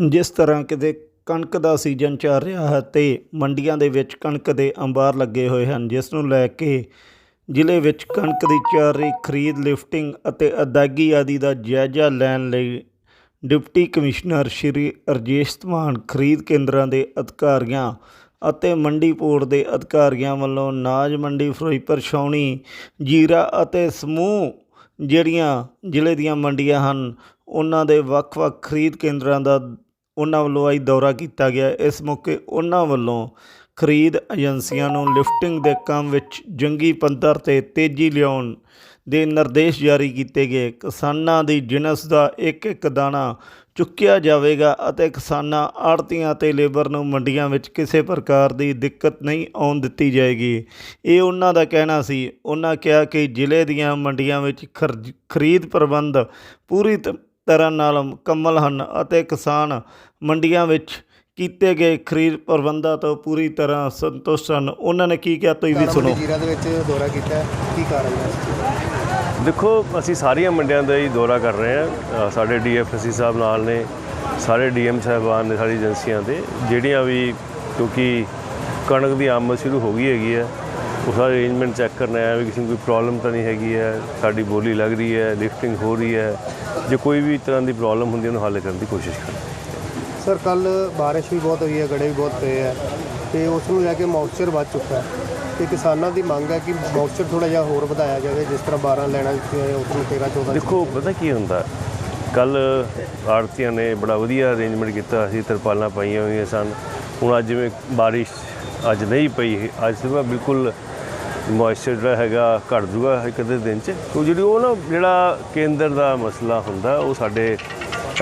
ਜਿਸ ਤਰ੍ਹਾਂ ਕਿਤੇ ਕਣਕ ਦਾ ਸੀਜ਼ਨ ਚੱਲ ਰਿਹਾ ਹੈ ਤੇ ਮੰਡੀਆਂ ਦੇ ਵਿੱਚ ਕਣਕ ਦੇ ਅੰਬਾਰ ਲੱਗੇ ਹੋਏ ਹਨ, ਜਿਸ ਨੂੰ ਲੈ ਕੇ ਜ਼ਿਲ੍ਹੇ ਵਿੱਚ ਕਣਕ ਦੀ ਚੱਲ ਰਹੀ ਖਰੀਦ, ਲਿਫਟਿੰਗ ਅਤੇ ਅਦਾਇਗੀ ਆਦਿ ਦਾ ਜਾਇਜ਼ਾ ਲੈਣ ਲਈ ਡਿਪਟੀ ਕਮਿਸ਼ਨਰ ਸ਼੍ਰੀ ਅਰਜੇਸ਼ ਧਮਾਨ ਖਰੀਦ ਕੇਂਦਰਾਂ ਦੇ ਅਧਿਕਾਰੀਆਂ ਅਤੇ ਮੰਡੀ ਬੋਰਡ ਦੇ ਅਧਿਕਾਰੀਆਂ ਵੱਲੋਂ ਨਾਜ ਮੰਡੀ, ਫਿਰੋਜ਼ਪੁਰ, ਛਾਉਣੀ, ਜੀਰਾ ਅਤੇ ਸਮੂਹ ਜਿਹੜੀਆਂ ਜ਼ਿਲ੍ਹੇ ਦੀਆਂ ਮੰਡੀਆਂ ਹਨ, ਉਹਨਾਂ ਦੇ ਵੱਖ-ਵੱਖ ਖਰੀਦ ਕੇਂਦਰਾਂ ਦਾ ਉਹਨਾਂ ਵੱਲੋਂ ਅੱਜ ਦੌਰਾ ਕੀਤਾ ਗਿਆ। ਇਸ ਮੌਕੇ ਉਹਨਾਂ ਵੱਲੋਂ ਖਰੀਦ ਏਜੰਸੀਆਂ ਨੂੰ ਲਿਫਟਿੰਗ ਦੇ ਕੰਮ ਵਿੱਚ ਜੰਗੀ ਪੱਧਰ ਤੇ ਤੇਜ਼ੀ ਲਿਆਉਣ ਦੇ ਨਿਰਦੇਸ਼ ਜਾਰੀ ਕੀਤੇ ਗਏ। ਕਿਸਾਨਾਂ ਦੀ ਜਿਨਸ ਦਾ ਇੱਕ ਇੱਕ ਦਾਣਾ ਚੁੱਕਿਆ ਜਾਵੇਗਾ ਅਤੇ ਕਿਸਾਨਾਂ ਆੜਤੀਆਂ ਤੇ ਲੇਬਰ ਨੂੰ ਮੰਡੀਆਂ ਵਿੱਚ ਕਿਸੇ ਪ੍ਰਕਾਰ ਦੀ ਦਿੱਕਤ ਨਹੀਂ ਆਉਣ ਦਿੱਤੀ ਜਾਏਗੀ। ਇਹ ਉਹਨਾਂ ਦਾ ਕਹਿਣਾ ਸੀ। ਉਹਨਾਂ ਕਿਹਾ ਕਿ ਜ਼ਿਲ੍ਹੇ ਦੀਆਂ ਮੰਡੀਆਂ ਵਿੱਚ ਖਰਜ- ਖਰੀਦ ਪ੍ਰਬੰਧ ਪੂਰੀ ਤ- ਤਰ੍ਹਾਂ ਨਾਲ ਮੁਕੰਮਲ ਹਨ ਅਤੇ ਕਿਸਾਨ ਮੰਡੀਆਂ ਵਿੱਚ ਕੀਤੇ ਗਏ ਖਰੀਦ ਪ੍ਰਬੰਧਾਂ ਤੋਂ ਪੂਰੀ ਤਰ੍ਹਾਂ ਸੰਤੁਸ਼ਟ ਹਨ। ਉਹਨਾਂ ਨੇ ਕੀ ਕਿਹਾ? ਤੁਸੀਂ ਵੀ ਸੁਣੋ। ਜੀਰਾ ਦੇ ਵਿੱਚ ਦੌਰਾ ਕੀਤਾ। ਕੀ ਕਾਰਨ ਹੈ ਦੇਖੋ ਅਸੀਂ ਸਾਰੀਆਂ ਮੰਡੀਆਂ ਦਾ ਹੀ ਦੌਰਾ ਕਰ ਰਹੇ ਹਾਂ। ਸਾਡੇ ਡੀਐਫਐਸਸੀ ਸਾਹਿਬ ਨਾਲ ਨੇ ਸਾਰੇ ਡੀਐਮ ਸਾਹਿਬਾਨ ਨੇ ਸਾਰੀ ਏਜੰਸੀਆਂ ਦੇ ਜਿਹੜੀਆਂ ਵੀ ਕਿਉਂਕਿ ਕਣਕ ਦੀ ਆਮਦ ਸ਼ੁਰੂ ਹੋ ਗਈ ਹੈਗੀ ਹੈ। ਉਹ ਸਾਰੇ ਅਰੇਂਜਮੈਂਟ ਚੈੱਕ ਕਰਨਾ ਹੈ ਵੀ ਕਿਸੇ ਨੂੰ ਕੋਈ ਪ੍ਰੋਬਲਮ ਤਾਂ ਨਹੀਂ ਹੈਗੀ ਹੈ ਸਾਡੀ ਬੋਲੀ ਲੱਗ ਰਹੀ ਹੈ ਲਿਫਟਿੰਗ ਹੋ ਰਹੀ ਹੈ। ਜੇ ਕੋਈ ਵੀ ਤਰ੍ਹਾਂ ਦੀ ਪ੍ਰੋਬਲਮ ਹੁੰਦੀ ਉਹਨੂੰ ਹੱਲ ਕਰਨ ਦੀ ਕੋਸ਼ਿਸ਼ ਕਰਾਂਗੇ। ਸਰ ਕੱਲ ਬਾਰਿਸ਼ ਵੀ ਬਹੁਤ ਹੋਈ ਹੈ ਗੜੇ ਵੀ ਬਹੁਤ ਪਏ ਹੈ ਤੇ ਉਸ ਨੂੰ ਲੈ ਕੇ ਮੌਇਸਚਰ ਵੱਧ ਚੁੱਕਾ ਹੈ। ਤੇ ਕਿਸਾਨਾਂ ਦੀ ਮੰਗ ਹੈ ਕਿ ਮੌਇਸਚਰ ਥੋੜਾ ਜਿਹਾ ਹੋਰ ਵਧਾਇਆ ਜਾਵੇ ਜਿਸ ਤਰ੍ਹਾਂ 12 ਲੈਣਾ ਉਸ ਨੂੰ 13 14 ਦੇਖੋ ਪਤਾ ਕੀ ਹੁੰਦਾ? ਕੱਲ ਆੜਤੀਆਂ ਨੇ ਬੜਾ ਵਧੀਆ ਅਰੇਂਜਮੈਂਟ ਕੀਤਾ ਸੀ ਤਰਪਾਲਾਂ ਪਾਈਆਂ ਹੋਈਆਂ ਸਨ। ਹੁਣ ਅੱਜ ਜਿਵੇਂ ਬਾਰਿਸ਼ ਅੱਜ ਨਹੀਂ ਪਈ ਅੱਜ ਸਵੇਰ ਬਿਲਕੁਲ ਮੋਇਸਚਰ ਜਿਹੜਾ ਹੈਗਾ ਘਟ ਜੂਗਾ ਇੱਕ ਅੱਧੇ ਦਿਨ ਚ। ਉਹ ਜਿਹੜੀ ਉਹ ਨਾ ਜਿਹੜਾ ਕੇਂਦਰ ਦਾ ਮਸਲਾ ਹੁੰਦਾ ਉਹ ਸਾਡੇ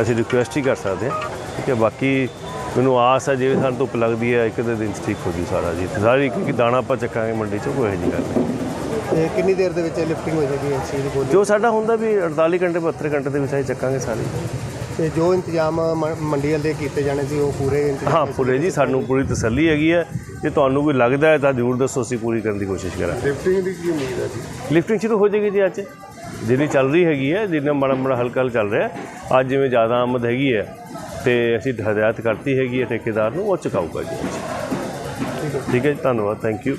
ਅਸੀਂ ਰਿਕੁਐਸਟ ਹੀ ਕਰ ਸਕਦੇ ਹਾਂ। ਠੀਕ ਹੈ ਬਾਕੀ ਮੈਨੂੰ ਆਸ ਹੈ ਜਿਵੇਂ ਸਾਨੂੰ ਧੁੱਪ ਲੱਗਦੀ ਹੈ ਇੱਕ ਅੱਧੇ ਦਿਨ ਚ ਠੀਕ ਹੋ ਜੂ ਸਾਰਾ ਜੀ। ਸਾਰੀ ਕਿਉਂਕਿ ਦਾਣਾ ਆਪਾਂ ਚੱਕਾਂਗੇ ਮੰਡੀ ਚ ਕੋਈ ਜਿਹੀ ਗੱਲ ਨਹੀਂ। ਤੇ ਕਿੰਨੀ ਦੇਰ ਦੇ ਵਿੱਚ ਲਿਫਟਿੰਗ ਹੋ ਜਾਏਗੀ ਇਸ ਚੀਜ਼ ਦੀ ਬੋਲੀ? ਜੋ ਸਾਡਾ ਹੁੰਦਾ ਵੀ 48 ਘੰਟੇ 72 ਘੰਟੇ ਦੇ ਵਿੱਚ ਅਸੀਂ ਚੱਕਾਂਗੇ ਸਾਰੀ। ਤੇ ਜੋ ਇੰਤਜ਼ਾਮ ਮ- ਮੰਡੀ ਵਾਲੇ ਕੀਤੇ ਜਾਣੇ ਸੀ ਉਹ ਪੂਰੇ ਇੰਤਜ਼ਾਮ ਹਾਂ ਪੂਰੇ ਜੀ ਸਾਨੂੰ ਪੂਰੀ ਤਸੱਲੀ ਹੈਗੀ ਹੈ। ਜੇ ਤੁਹਾਨੂੰ ਕੋਈ ਲੱਗਦਾ ਹੈ ਤਾਂ ਜ਼ਰੂਰ ਦੱਸੋ ਅਸੀਂ ਪੂਰੀ ਕਰਨ ਦੀ ਕੋਸ਼ਿਸ਼ ਕਰਾਂਗੇ। ਲਿਫਟਿੰਗ ਦੀ ਕੀ ਉਮੀਦ ਹੈ ਜੀ? ਲਿਫਟਿੰਗ ਸ਼ੁਰੂ ਹੋ ਜਾਏਗੀ ਜੀ ਅੱਜ। ਜਿਹੜੀ ਚੱਲ ਰਹੀ ਹੈਗੀ ਹੈ ਜਿੰਨਾ ਮਾੜਾ ਮਾੜਾ ਹਲਕਾ ਹਲਕਾ ਚੱਲ ਰਿਹਾ ਹੈ। ਅੱਜ ਜਿਵੇਂ ਜ਼ਿਆਦਾ ਆਮਦ ਹੈਗੀ ਹੈ ਤੇ ਅਸੀਂ ਹਦਾਇਤ ਕਰਤੀ ਹੈਗੀ ਹੈ ਠੇਕੇਦਾਰ ਨੂੰ ਉਹ ਚੁਕਾਊਗਾ ਜੀ। ਠੀਕ ਹੈ ਠੀਕ ਹੈ ਜੀ ਧੰਨਵਾਦ ਥੈਂਕ ਯੂ